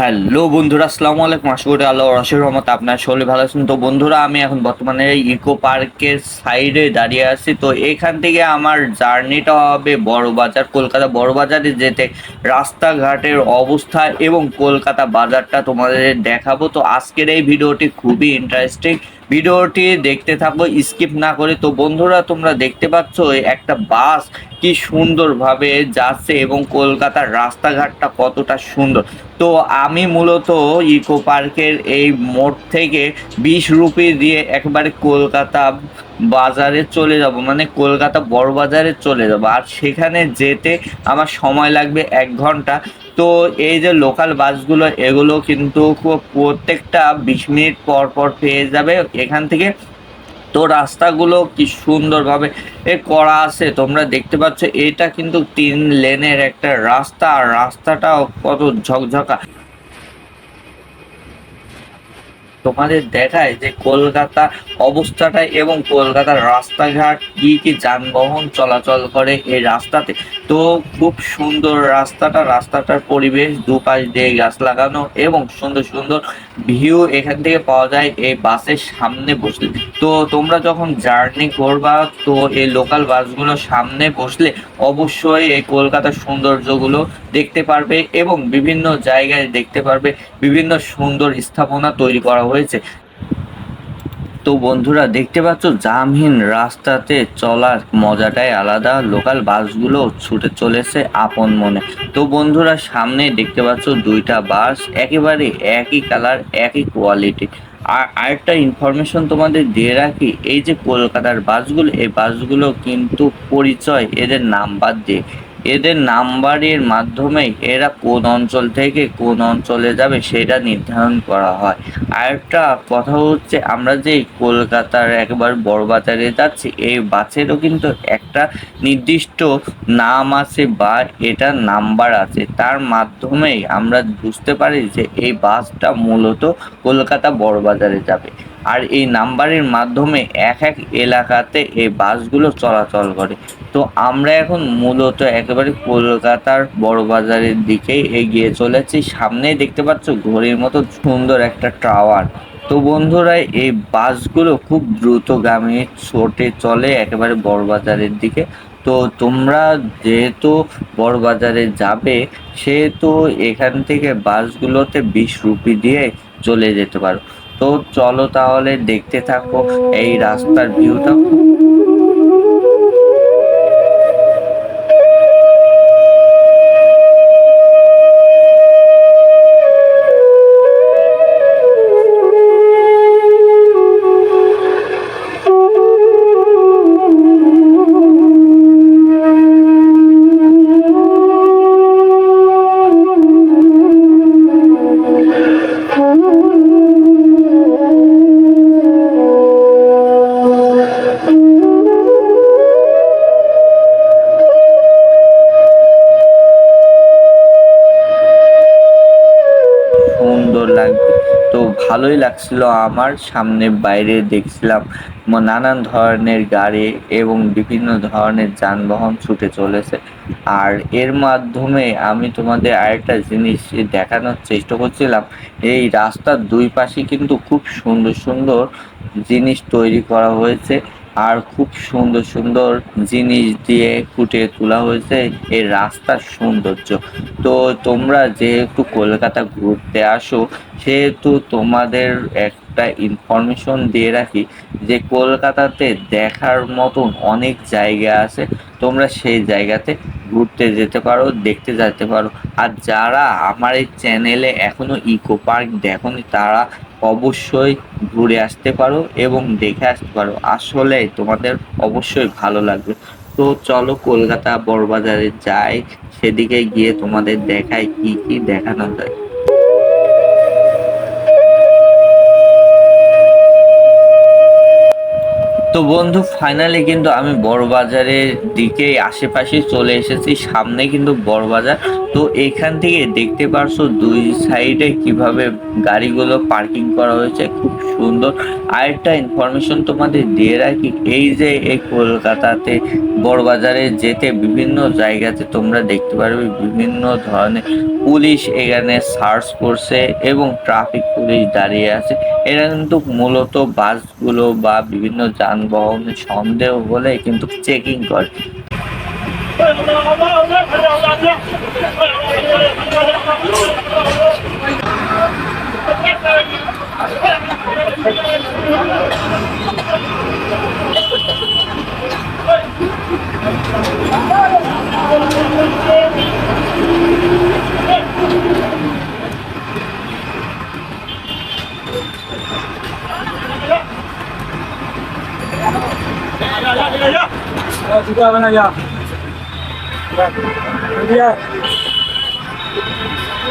Hello বন্ধুরা, আসসালামু আলাইকুম। আশা করি আল্লাহ রসের রহমত আপনার সকলে ভালো আছেন। তো বন্ধুরা, আমি এখন বর্তমানে ইকো পার্কের সাইডে দাঁড়িয়ে আছি। তো এখান থেকে আমার জার্নিটা হবে বড় বাজার কলকাতা বড় বাজারে যেতে। রাস্তাঘাটের অবস্থা এবং কলকাতা বাজারটা তোমাদের দেখাবো। তো আজকের এই ভিডিওটি খুবই ইন্টারেস্টিং ভিডিওটি দেখতে থাকো, স্কিপ না করে। তো বন্ধুরা, তোমরা দেখতে পাচ্ছ একটা বাস কি সুন্দরভাবে যাচ্ছে এবং কলকাতার রাস্তাঘাটটা কতটা সুন্দর। তো আমি মূলত ইকো পার্কের এই মোড় থেকে বিশ রুপি দিয়ে একবারে কলকাতা বাজারে চলে যাব মানে কলকাতা বড় বাজারে চলে যাব। আর সেখানে যেতে আমার সময় লাগবে এক ঘণ্টা। তো এই যে লোকাল বাসগুলো এগুলো কিন্তু প্রত্যেকটা বিশ মিনিট পর পর পেয়ে যাবে। এখান থেকে তো রাস্তাগুলো কি সুন্দরভাবে এ করা আছে, তোমরা দেখতে পাচ্ছ, এটা কিন্তু তিন লেনের একটা রাস্তা। আর রাস্তাটাও কত ঝকঝকা। তোমাদের দেখায় যে কলকাতা অবস্থাটা এবং কলকাতার রাস্তাঘাট কি কি যানবাহন চলাচল করে এই রাস্তাতে। তো খুব সুন্দর রাস্তাটা, রাস্তাটার পরিবেশ দুপাশ দিয়ে গাছ লাগানো এবং সুন্দর সুন্দর ভিউ এখান থেকে পাওয়া যায় এই বাসের সামনে বসলে। তো তোমরা যখন জার্নি করবা, তো এই লোকাল বাসগুলোর সামনে বসলে অবশ্যই এই কলকাতার সৌন্দর্যগুলো দেখতে পারবে এবং বিভিন্ন জায়গায় দেখতে পারবে, বিভিন্ন সুন্দর স্থাপনা তৈরি করা হয়েছে। তো বন্ধুরা, দেখতে পাচ্ছ, জামহীন রাস্তাতে চলার মজাটাই আলাদা। লোকাল বাসগুলো ছুটে চলেছে আপন মনে। তো বন্ধুরা, সামনে দেখতে পাচ্ছ দুইটা বাস, একেবারে একই কালার একই কোয়ালিটি আর আরেকটা ইনফরমেশন তোমাদের দিয়ে রাখি, এই যে কলকাতার বাসগুলো, এই বাসগুলো কিন্তু পরিচয়, এদের নাম্বার দিয়ে। এদের নাম্বারের মাধ্যমে এরা কোন অঞ্চল থেকে কোন অঞ্চলে যাবে সেটা নির্ধারণ করা হয়। আরেকটা কথা হচ্ছে, আমরা যে কলকাতার একবার বড় বাজারে যাচ্ছি, এই বাসেরও কিন্তু একটা নির্দিষ্ট নাম আছে বা এটা নাম্বার আছে। তার মাধ্যমেই আমরা বুঝতে পারি যে এই বাসটা মূলত কলকাতা বড় বাজারে যাবে। আর এই নাম্বারের মাধ্যমে এক এক এলাকাতে এই বাসগুলো চলাচল করে। তো আমরা এখন মূলত একেবারে কলকাতার বড় বাজারের দিকেই এগিয়ে চলেছি। সামনেই দেখতে পাচ্ছ ঘড়ির মতো সুন্দর একটা টাওয়ার। তো বন্ধুরা, এই বাসগুলো খুব দ্রুতগামী ছোটে চলে একেবারে বড় বাজারের দিকে। তো তোমরা যেহেতু বড় বাজারে যাবে, সেহেতু এখান থেকে বাসগুলোতে বিশ রুপি দিয়ে চলে যেতে পারো। তো চলো তাহলে দেখতে থাকো এই রাস্তার ভিউটা ভালোই লাগছিল আমার সামনে বাইরে দেখছিলাম নানান ধরনের গাড়ি এবং বিভিন্ন ধরনের যানবাহন ছুটে চলেছে। আর এর মাধ্যমে আমি তোমাদের আরেকটা জিনিস দেখানোর চেষ্টা করছিলাম। এই রাস্তার দুই পাশে কিন্তু খুব সুন্দর সুন্দর জিনিস তৈরি করা হয়েছে। আর খুব সুন্দর সুন্দর জিনিস দিয়ে ফুটিয়ে তোলা হয়েছে এই রাস্তার সৌন্দর্য। তো তোমরা যেহেতু কলকাতা ঘুরতে আসো, সেহেতু তোমাদের একটা ইনফরমেশন দিয়ে রাখি যে কলকাতাতে দেখার মতন অনেক জায়গা আছে, তোমরা সেই জায়গাতে ঘুরতে যেতে পারো, দেখতে যেতে পারো। আর যারা আমার এই চ্যানেলে এখনও ইকো পার্ক দেখোনি, তারা অবশ্যই ঘুরে আসতে পারো এবং দেখে আসতে পারো। আসলে তোমাদের অবশ্যই ভালো লাগবে। তো চলো কলকাতা বড়বাজারে যাই, সেদিকে গিয়ে তোমাদের দেখাই কি কি দেখানো যায়। তো বন্ধু ফাইনালি কিন্তু আমি বড়বাজারের দিকে, আশেপাশে চলে এসেছি। সামনে কিন্তু বড়বাজার। তো এখান থেকে দেখতে পারছ দুই সাইডে কীভাবে গাড়িগুলো পার্কিং করা হয়েছে খুব সুন্দর আরেকটা ইনফরমেশন তোমাদের দিয়ে রাখি এই যে এই কলকাতাতে বড়বাজারে যেতে বিভিন্ন জায়গাতে তোমরা দেখতে পারবে বিভিন্ন ধরনের পুলিশ এখানে সার্চ করছে এবং ট্রাফিক পুলিশ দাঁড়িয়ে আছে এরা কিন্তু মূলত বাসগুলো বা বিভিন্ন যানবাহনে সন্দেহ হলে কিন্তু চেকিং করে Ya, sudah mana ya? Ya.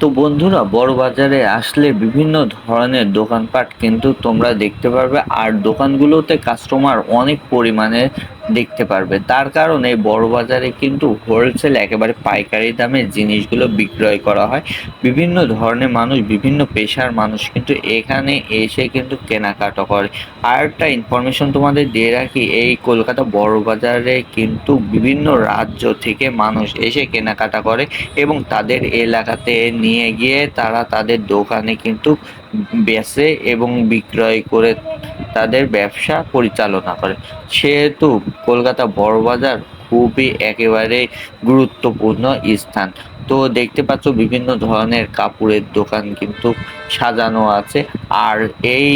তো বন্ধুরা বড় বাজারে আসলে বিভিন্ন ধরনের দোকানপাট কিন্তু তোমরা দেখতে পারবে। আর দোকানগুলোতে কাস্টমার অনেক পরিমাণে দেখতে পারবে। তার কারণে বড় বাজারে কিন্তু হোলসেল একেবারে পাইকারি দামে জিনিসগুলো বিক্রয় করা হয়। বিভিন্ন ধরনের মানুষ, বিভিন্ন পেশার মানুষ কিন্তু এখানে এসে কিন্তু কেনাকাটা করে। আর একটা ইনফরমেশন তোমাদের দিয়ে রাখি, এই কলকাতা বড় বাজারে কিন্তু বিভিন্ন রাজ্য থেকে মানুষ এসে কেনাকাটা করে এবং তাদের এলাকাতে নিয়ে গিয়ে তারা তাদের দোকানে কিন্তু বেচে এবং বিক্রয় করে তাদের ব্যবসা পরিচালনা করে। সেহেতু কলকাতা বড়বাজার খুবই একেবারে গুরুত্বপূর্ণ স্থান। তো দেখতে পাচ্ছ বিভিন্ন ধরনের কাপড়ের দোকান কিন্তু সাজানো আছে। আর এই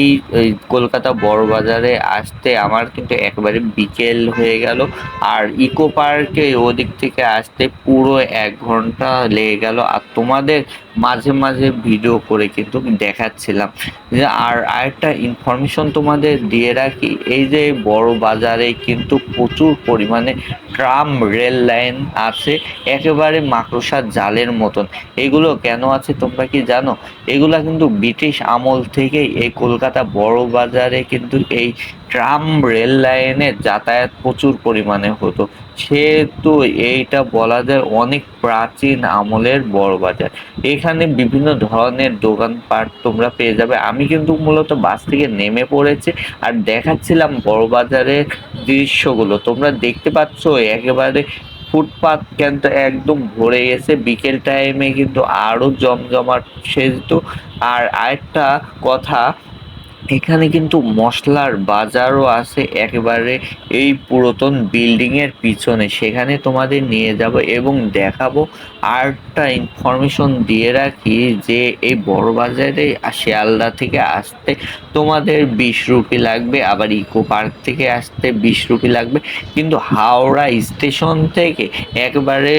কলকাতা বড় বাজারে আসতে আমার কিন্তু একেবারে বিকেল হয়ে গেল। আর ইকো পার্কে ওদিক থেকে আসতে পুরো এক ঘণ্টা লেগে গেল। আর তোমাদের মাঝে মাঝে ভিডিও করে কিন্তু দেখাচ্ছিলাম। আর আরেকটা ইনফরমেশন তোমাদের দিয়ে রাখি, এই যে বড় বাজারে কিন্তু প্রচুর পরিমাণে ট্রাম রেল লাইন আছে। একেবারে মাকড়সার জালের মতন। এগুলো কেন আছে তোমরা কি জানো? এগুলা কিন্তু ব্রিটিশ আমল থেকেই এই কলকাতা বড় বাজারে কিন্তু এই ট্রাম রেল লাইনে যাতায়াত প্রচুর পরিমাণে হতো। সেহেতু এইটা বলা যায় অনেক প্রাচীন আমলের বড় বাজার। এখানে বিভিন্ন ধরনের দোকানপাট তোমরা পেয়ে যাবে। আমি কিন্তু মূলত বাস থেকে নেমে পড়েছি আর দেখাচ্ছিলাম বড় বাজারের দৃশ্যগুলো। তোমরা দেখতে পাচ্ছ একেবারে ফুটপাত কিন্তু একদম ভরে গেছে। বিকেল টাইমে কিন্তু আরও জমজমাট সেহেতু আর আরেকটা কথা এখানে কিন্তু মশলার বাজারও আছে একেবারে এই পুরাতন বিল্ডিং এর পিছনে। সেখানে তোমাদের নিয়ে যাব এবং দেখাবো আরেকটা ইনফরমেশন দিয়ে রাখি যে এই বড় বাজারে শিয়ালদা থেকে আসতে তোমাদের বিশ রুপি লাগবে, আবার ইকো পার্ক থেকে আসতে বিশ রুপি লাগবে। কিন্তু হাওড়া স্টেশন থেকে একবারে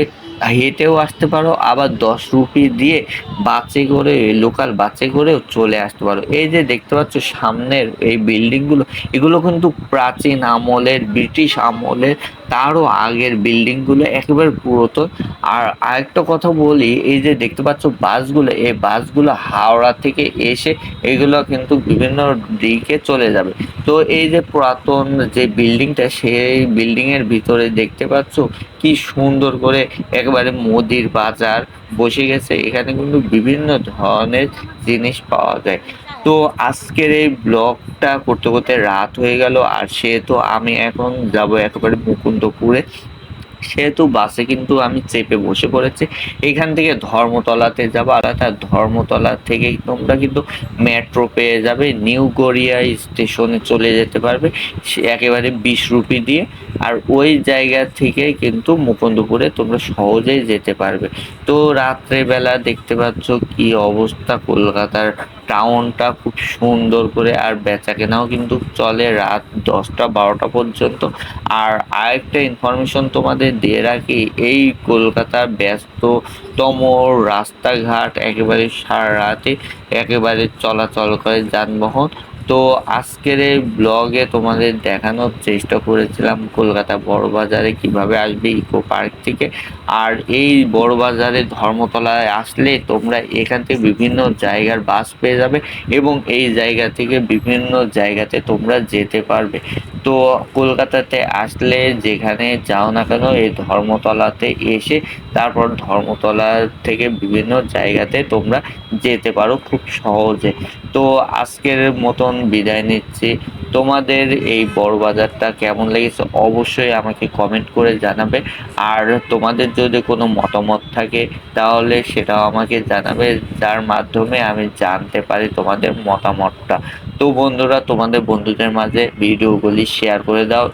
হেঁটেও আসতে পারো, আবার দশ রুপি দিয়ে বাসে করে লোকাল বাসে করেও চলে আসতে পারো। এই যে দেখতে পাচ্ছ সামনের এই বিল্ডিংগুলো এগুলো কিন্তু প্রাচীন আমলের, ব্রিটিশ আমলের তারও আগের বিল্ডিংগুলো একেবারে পুরাতন। আর আরেকটা কথা বলি, এই যে দেখতে পাচ্ছ বাসগুলো, এই বাসগুলো হাওড়া থেকে এসে এগুলো কিন্তু বিভিন্ন দিকে চলে যাবে। তো এই যে পুরাতন যে বিল্ডিংটা সেই বিল্ডিং এর ভিতরে দেখতে পাচ্ছ কি সুন্দর করে একেবারে মোদির বাজার বসে গেছে। এখানে কিন্তু বিভিন্ন ধরনের জিনিস পাওয়া যায়। তো আজকের এই ব্লগটা করতে করতে রাত হয়ে গেল, আর সেহেতু আমি এখন যাব একেবারে মুকুন্দপুরে। সেহেতু বাসে কিন্তু আমি চেপে বসে পড়েছি। এখান থেকে ধর্মতলাতে যাব, আর তার ধর্মতলা থেকে তোমরা কিন্তু মেট্রো পেয়ে যাবে, নিউ গড়িয়া স্টেশনে চলে যেতে পারবে একেবারে বিশ রুপি দিয়ে। আর ওই জায়গা থেকে কিন্তু মুকুন্দপুরে তোমরা সহজেই যেতে পারবে। তো রাত্রেবেলা দেখতে পাচ্ছ কি অবস্থা, কলকাতার টাউনটা খুব সুন্দর করে আর বেচা কেনাও কিন্তু চলে রাত দশটা, বারোটা পর্যন্ত। আর আরেকটা ইনফরমেশন তোমাদের দিয়ে রাখি, এই কলকাতার ব্যস্ততম রাস্তাঘাট একেবারে সারা রাতে একেবারে চলাচল করে যানবাহন। তো আজকের এই ব্লগে তোমাদের দেখানোর চেষ্টা করেছিলাম কলকাতা বড় বাজারে কীভাবে আসবে ইকো পার্ক থেকে। আর এই বড় বাজারে ধর্মতলায় আসলে তোমরা এখান থেকে বিভিন্ন জায়গার বাস পেয়ে যাবে এবং এই জায়গা থেকে বিভিন্ন জায়গাতে তোমরা যেতে পারবে। তো কলকাতাতে আসলে যেখানে যাও না কেন এই ধর্মতলাতে এসে তারপর ধর্মতলা থেকে বিভিন্ন জায়গাতে তোমরা যেতে পারো খুব সহজে। তো আজকের মতন বিদায় নিচ্ছি। তোমাদের এই বড় বাজারটা কেমন লেগেছে অবশ্যই আমাকে কমেন্ট করে জানাবে। আর তোমাদের যদি কোনো মতামত থাকে তাহলে সেটাও আমাকে জানাবে, যার মাধ্যমে আমি জানতে পারি তোমাদের মতামতটা। তো বন্ধুরা, তোমাদের বন্ধুদের মাঝে ভিডিওগুলি শেয়ার করে দাও।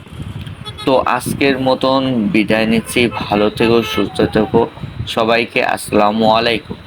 তো আজকের মতন বিদায় নিচ্ছি। ভালো থেকো, সুস্থ থেকো। সবাইকে আসসালামু আলাইকুম।